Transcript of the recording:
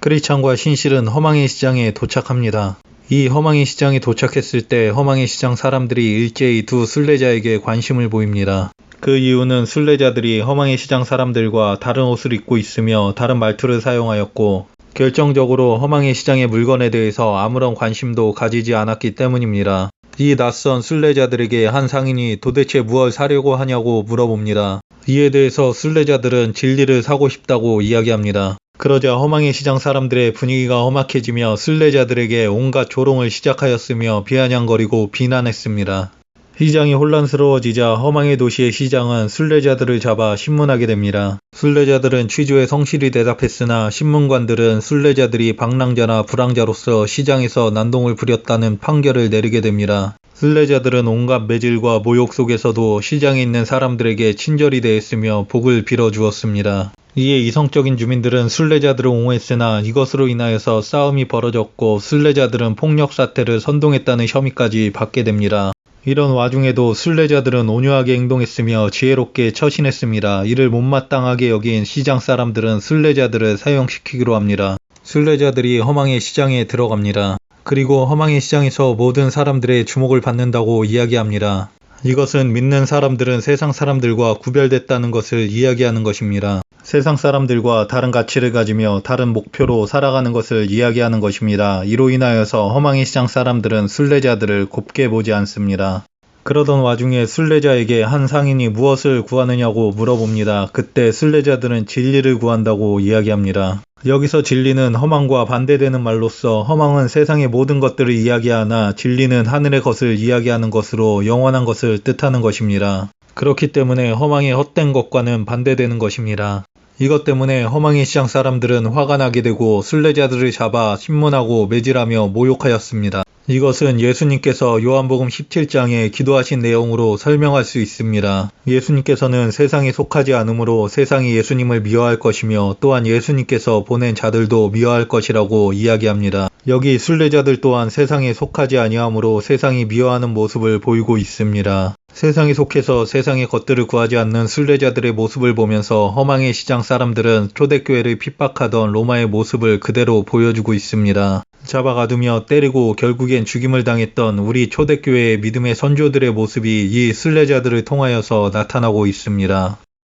크리찬과 신실은 허망의 시장에 도착합니다. 이 허망의 시장에 도착했을 때 허망의 시장 사람들이 일제히 두 순례자에게 관심을 보입니다. 그 이유는 순례자들이 허망의 시장 사람들과 다른 옷을 입고 있으며 다른 말투를 사용하였고 결정적으로 허망의 시장의 물건에 대해서 아무런 관심도 가지지 않았기 때문입니다. 이 낯선 순례자들에게 한 상인이 도대체 무엇을 사려고 하냐고 물어봅니다. 이에 대해서 순례자들은 진리를 사고 싶다고 이야기합니다. 그러자 허망의 시장 사람들의 분위기가 험악해지며 순례자들에게 온갖 조롱을 시작하였으며 비아냥거리고 비난했습니다. 시장이 혼란스러워지자 허망의 도시의 시장은 순례자들을 잡아 신문하게 됩니다. 순례자들은 취조에 성실히 대답했으나 신문관들은 순례자들이 방랑자나 불황자로서 시장에서 난동을 부렸다는 판결을 내리게 됩니다. 순례자들은 온갖 매질과 모욕 속에서도 시장에 있는 사람들에게 친절히 대했으며 복을 빌어 주었습니다. 이에 이성적인 주민들은 순례자들을 옹호했으나 이것으로 인하여서 싸움이 벌어졌고 순례자들은 폭력 사태를 선동했다는 혐의까지 받게 됩니다. 이런 와중에도 순례자들은 온유하게 행동했으며 지혜롭게 처신했습니다. 이를 못마땅하게 여긴 시장 사람들은 순례자들을 사형시키기로 합니다. 순례자들이 허망의 시장에 들어갑니다. 그리고 허망의 시장에서 모든 사람들의 주목을 받는다고 이야기합니다. 이것은 믿는 사람들은 세상 사람들과 구별됐다는 것을 이야기하는 것입니다. 세상 사람들과 다른 가치를 가지며 다른 목표로 살아가는 것을 이야기하는 것입니다. 이로 인하여서 허망의 시장 사람들은 순례자들을 곱게 보지 않습니다. 그러던 와중에 순례자에게 한 상인이 무엇을 구하느냐고 물어봅니다. 그때 순례자들은 진리를 구한다고 이야기합니다. 여기서 진리는 허망과 반대되는 말로서 허망은 세상의 모든 것들을 이야기하나 진리는 하늘의 것을 이야기하는 것으로 영원한 것을 뜻하는 것입니다. 그렇기 때문에 허망의 헛된 것과는 반대되는 것입니다. 이것 때문에 허망의 시장 사람들은 화가 나게 되고 순례자들을 잡아 신문하고 매질하며 모욕하였습니다. 이것은 예수님께서 요한복음 17장에 기도하신 내용으로 설명할 수 있습니다. 예수님께서는 세상에 속하지 않으므로 세상이 예수님을 미워할 것이며 또한 예수님께서 보낸 자들도 미워할 것이라고 이야기합니다. 여기 순례자들 또한 세상에 속하지 아니하므로 세상이 미워하는 모습을 보이고 있습니다. 세상에 속해서 세상의 것들을 구하지 않는 순례자들의 모습을 보면서 허망의 시장 사람들은 초대교회를 핍박하던 로마의 모습을 그대로 보여주고 있습니다. 잡아가두며 때리고 결국엔 죽임을 당했던 우리 초대교회의 믿음의 선조들의 모습이 이 순례자들을 통하여서 나타나고 있습니다.